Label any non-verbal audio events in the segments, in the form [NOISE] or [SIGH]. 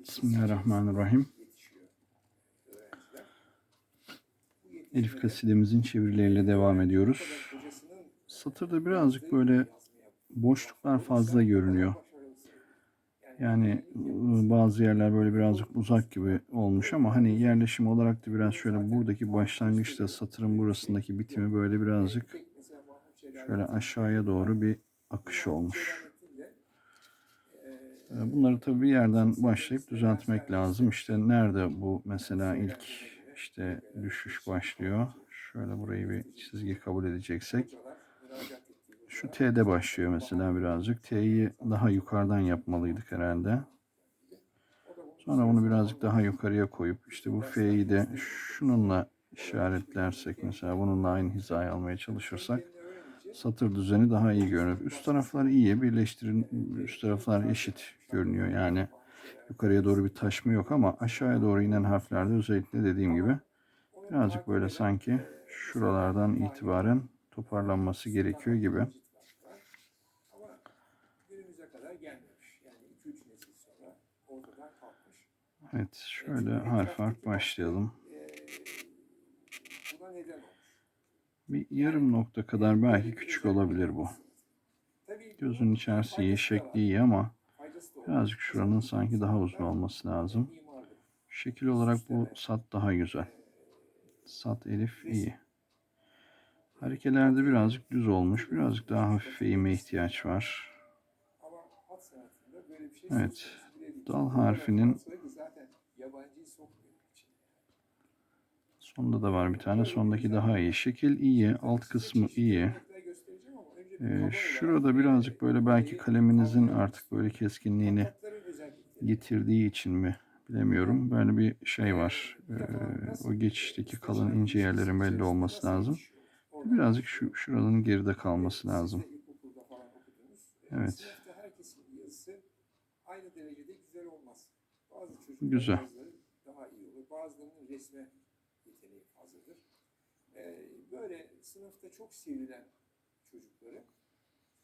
Bismillahirrahmanirrahim. Elif kasidemizin çevirileriyle devam ediyoruz. Satırda birazcık böyle boşluklar fazla görünüyor. Yani ıı, bazı yerler böyle birazcık uzak gibi olmuş ama hani yerleşim olarak da biraz şöyle buradaki başlangıçta satırın burasındaki bitimi böyle birazcık şöyle aşağıya doğru bir akış olmuş. Ee, Bunları tabii bir yerden başlayıp düzeltmek lazım. İşte nerede bu mesela ilk işte düşüş başlıyor. Şöyle burayı bir çizgi kabul edeceksek. Şu T'de başlıyor mesela birazcık. T'yi daha yukarıdan yapmalıydık herhalde. Sonra bunu birazcık daha yukarıya koyup işte bu F'yi de şununla işaretlersek mesela bununla aynı hizaya almaya çalışırsak satır düzeni daha iyi görünür. Üst taraflar iyi. Birleştirin üst taraflar eşit görünüyor. Yani yukarıya doğru bir taşma yok ama aşağıya doğru inen harflerde özellikle dediğim gibi birazcık böyle sanki şuralardan itibaren toparlanması gerekiyor gibi. Ama günümüze kadar gelmemiş. Yani 2-3 nesil sonra ortadan kalkmış. Evet şöyle harf harf başlayalım. Ee, buna neden olmuş. Bir yarım nokta kadar belki küçük olabilir bu. Gözün içerisi iyi, şekli iyi ama birazcık şuranın sanki daha uzun olması lazım. Şekil olarak bu sat daha güzel. Sat elif iyi. Harekelerde birazcık düz olmuş. Birazcık daha hafif eğime ihtiyaç var. Evet. Dal harfinin Sonunda da var bir tane. Sondaki daha iyi. Şekil iyi. Alt kısmı iyi. Ee, şurada birazcık böyle belki kaleminizin artık böyle keskinliğini getirdiği için mi bilemiyorum. Böyle bir şey var. Ee, o geçişteki kalın ince yerlerin belli olması lazım. Birazcık şu şuranın geride kalması lazım. Evet. Sınıfta herkesin yazısı aynı derecede güzel yeteneği fazladır. Ee, böyle sınıfta çok sivrilen çocukları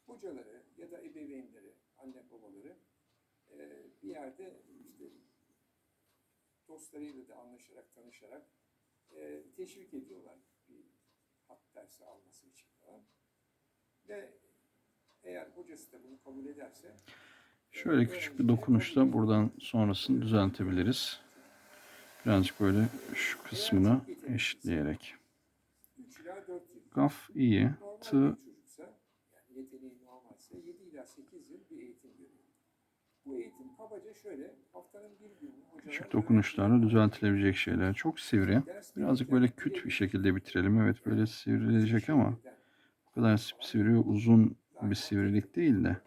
hocaları ya da ebeveynleri, anne babaları e, bir yerde işte dostlarıyla da anlaşarak, tanışarak e, teşvik ediyorlar bir hat dersi alması için falan. Ve eğer hocası da bunu kabul ederse Şöyle küçük bir dokunuşla buradan sonrasını düzeltebiliriz. Birazcık böyle şu kısmını eşitleyerek. 3 ila 4 yıl. Gaf iyi. Normal Tı bir çocuksa yani yeteneği normalse 7 ila 8 yıl bir eğitim görüyor. Bu eğitim kabaca şöyle haftanın bir günü hocalar küçük dokunuşlarla düzeltilebilecek şeyler. Çok sivri. Birazcık böyle küt bir şekilde bitirelim. Evet böyle sivrilecek ama bu kadar sivri uzun bir sivrilik değil de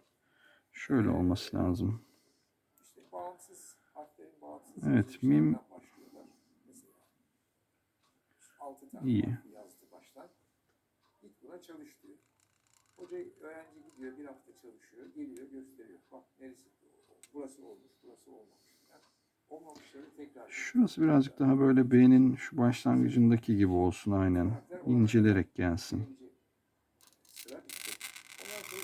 şöyle olması lazım. Evet, mim- 6 tane İyi. yazdı baştan. Git buna çalış diyor. Hoca öğrenci gidiyor bir hafta çalışıyor, geliyor gösteriyor. Bak neresi burası olmuş, burası olmamış. Yani olmamışları tekrar Şurası birazcık daha böyle B'nin şu başlangıcındaki gibi olsun aynen. İncelerek gelsin. Sıra bitti. Ondan sonra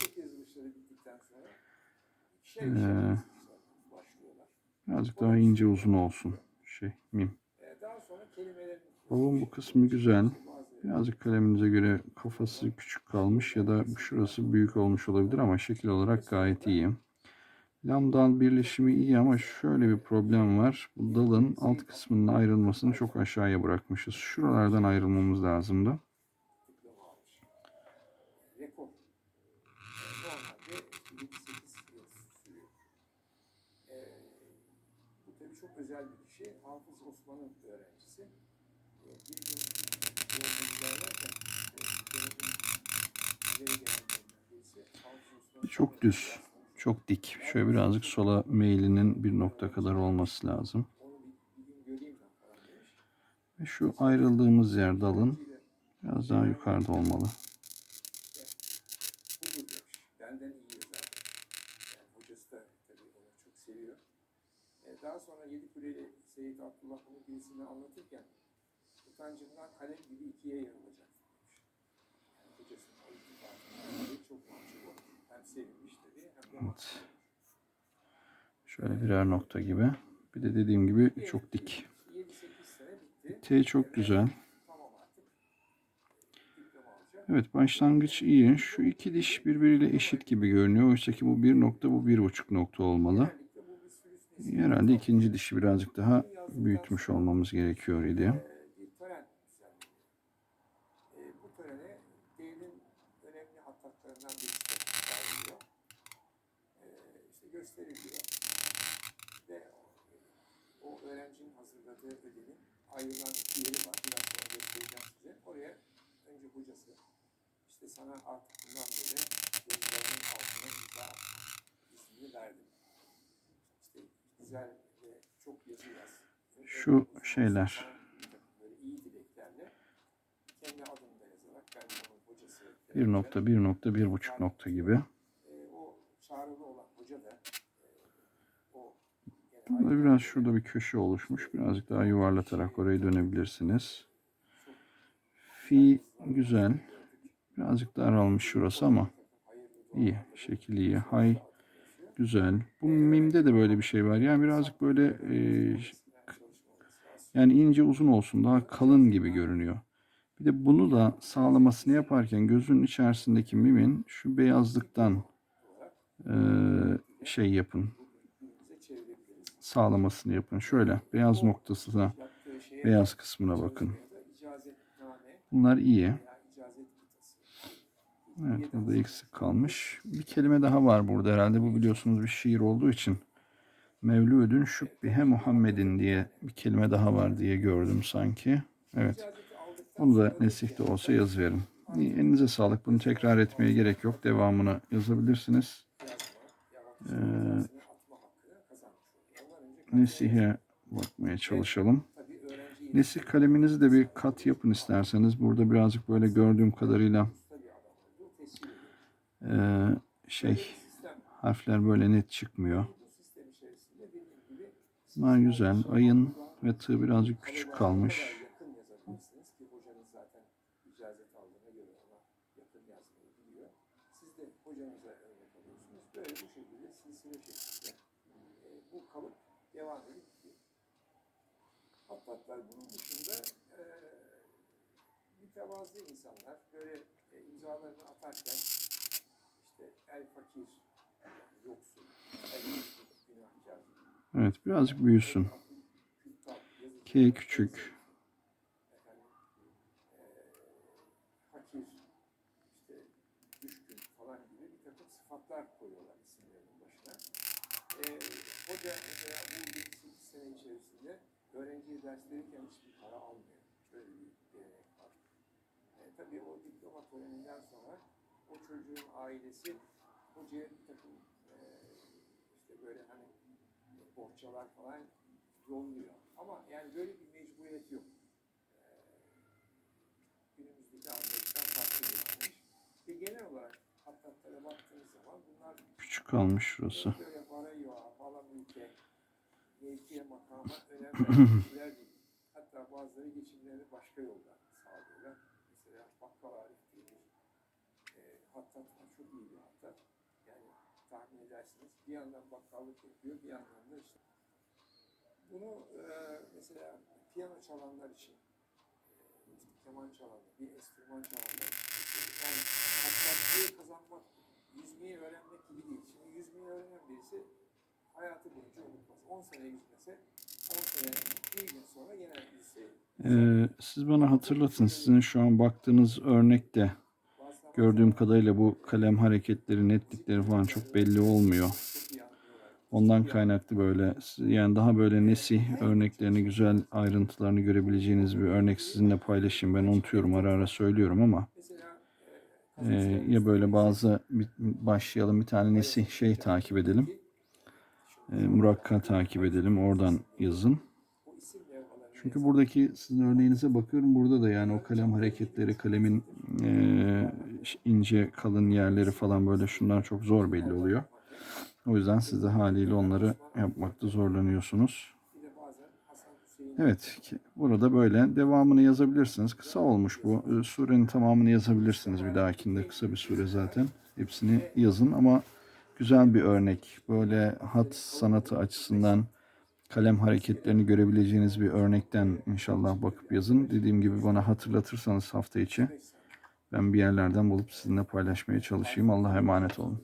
tek tek bittikten sonra ikişer ikişer Ee. Birazcık daha ince uzun olsun. Şey mim. Ee, kelimelerin Babam bu kısmı güzel. Birazcık kaleminize göre kafası küçük kalmış ya da şurası büyük olmuş olabilir ama şekil olarak gayet iyi. Lambdal birleşimi iyi ama şöyle bir problem var. Bu dalın alt kısmının ayrılmasını çok aşağıya bırakmışız. Şuralardan ayrılmamız lazımdı. diploma almış. Rekor. Normalde 7-8 yıl sürüyor. Ee, bu tabii çok özel bir kişi. Hafız Osman'ın öğrencisi. Ee, bir gün yolda giderlerken e, Çok düz, çok dik. Şöyle birazcık sola meylinin bir nokta kadar olması lazım. Ve şu ayrıldığımız yer dalın biraz daha yukarıda olmalı. budur demiş. Benden iyi yazar. Yani hocası da tabii onu çok seviyor. Ee, Yedikuleli Seyit Abdullah bunu birisine anlatırken utancından kalem gibi ikiye yarılacak demiş. Yani o iltifatından dolayı çok mahcup olmuş. Hem sevinmiş tabii hem de Evet. Şöyle birer nokta gibi. Bir de dediğim gibi çok dik. 7-8 sene bitti. T çok güzel. Evet başlangıç iyi. Şu iki diş birbiriyle eşit gibi görünüyor. Oysa ki bu bir nokta bu bir buçuk nokta olmalı. Genellikle bu bir sürüs nesli. Herhalde ikinci dişi birazcık daha büyütmüş olmamız gerekiyor idi. Ee, gösteriliyor. Ve o, öğrencinin hazırladığı ödevin ayrılan yeri var. Biraz sonra göstereceğim size. Oraya önce hocası işte sana artık bundan böyle yazılarının altına imza iznini verdim. Güzel ve çok yaz. Şu şeyler. Böyle iyi dileklerle kendi adını da yazarak ben onun hocası. Bir nokta, bir nokta, bir buçuk nokta gibi. E, o Burada biraz şurada bir köşe oluşmuş. Birazcık daha yuvarlatarak orayı dönebilirsiniz. Fi güzel. Birazcık daralmış şurası ama iyi. Şekil iyi. Hay güzel. Bu mimde de böyle bir şey var. Yani birazcık böyle e, yani ince uzun olsun. Daha kalın gibi görünüyor. Bir de bunu da sağlamasını yaparken gözün içerisindeki mimin şu beyazlıktan e, şey yapın. Sağlamasını yapın. Şöyle beyaz noktası da yaptığı şeye beyaz kısmına bakın. Bunlar iyi. Evet burada eksik kalmış. Bir kelime daha var burada herhalde. Bu biliyorsunuz bir şiir olduğu için. Mevludün şübbihe Muhammedin diye bir kelime daha var diye gördüm sanki. Evet. Bunu da nesihte olsa yazıverin. İyi, elinize sağlık. Bunu tekrar etmeye gerek yok. Devamını yazabilirsiniz. Ee, Nesihe bakmaya çalışalım. Nesih kaleminizi de bir kat yapın isterseniz. Burada birazcık böyle gördüğüm kadarıyla tabii adam olduğu tescil şey harfler böyle net çıkmıyor. Bunlar güzel. Ayın ve tığ birazcık küçük kalmış. Hattatlar bunun dışında e, mütevazı insanlar böyle e, imzalarını atarken el fakir, yoksul, el günahkar, Evet birazcık büyüsün. K küçük. sıfatlar koyuyorlar isimlerinin başına. Eee hoca mesela bu 7-8 sene içerisinde öğrenciye ders verirken hiçbir para almıyor. Böyle bir gelenek var. Tabii o diploma töreninden sonra o çocuğun ailesi hocaya takım eee, işte böyle hani bohçalar falan yolluyor. Ama yani böyle bir mecburiyet yok günümüzdeki anlayıştan farklı bir anlayış. Ve genel olarak hattatlara baktığınız zaman bunlar Küçük kalmış şurası. böyle para yok, mala mülke, mevkiye makama önem [CLEARS THROAT] veren. Hatta bazıları geçimlerini başka yoldan sağlıyorlar. Mesela bakkal Arif diye bir e, hattat var. Çok iyi bir hattat. Tahmin edersiniz. Bir yandan bakkallık yapıyor, bir yandan da işte. Bunu e, mesela piyano çalanlar için işte keman çalanlar, bir enstrüman çalanlar için. Yani hattatlığı kazanmak, yüzmeyi öğrenmek gibi değil. Şimdi yüzmeyi öğrenen birisi hayatı boyunca unutmaz. 10 sene yüzmese 10 sene bir gün sonra yine yüzse. Ee, siz bana hatırlatın. Sizin şu an baktığınız örnekte Bazıları gördüğüm kadarıyla bu kalem hareketleri, netlikleri falan çok belli olmuyor. Ondan kaynaklı böyle yani daha böyle nesih örneklerini güzel ayrıntılarını görebileceğiniz bir örnek sizinle paylaşayım. Ben unutuyorum ara ara söylüyorum ama e, ya böyle bazı bir- başlayalım bir tane nesih şey takip edelim. E, murakka takip edelim. Oradan yazın. Çünkü buradaki sizin örneğinize bakıyorum. Burada da yani o kalem hareketleri, kalemin e, ince kalın yerleri falan böyle şunlar çok zor belli oluyor. O yüzden siz de haliyle onları yapmakta zorlanıyorsunuz. Evet, ki- burada böyle devamını yazabilirsiniz. Kısa olmuş bu. Ee, Surenin tamamını yazabilirsiniz bir dahakinde. Kısa bir sure zaten. Hepsini yazın ama güzel bir örnek. Böyle hat sanatı açısından kalem hareketlerini görebileceğiniz bir örnekten inşallah bakıp yazın. Dediğim gibi bana hatırlatırsanız hafta içi ben bir yerlerden bulup sizinle paylaşmaya çalışayım. Allah'a emanet olun.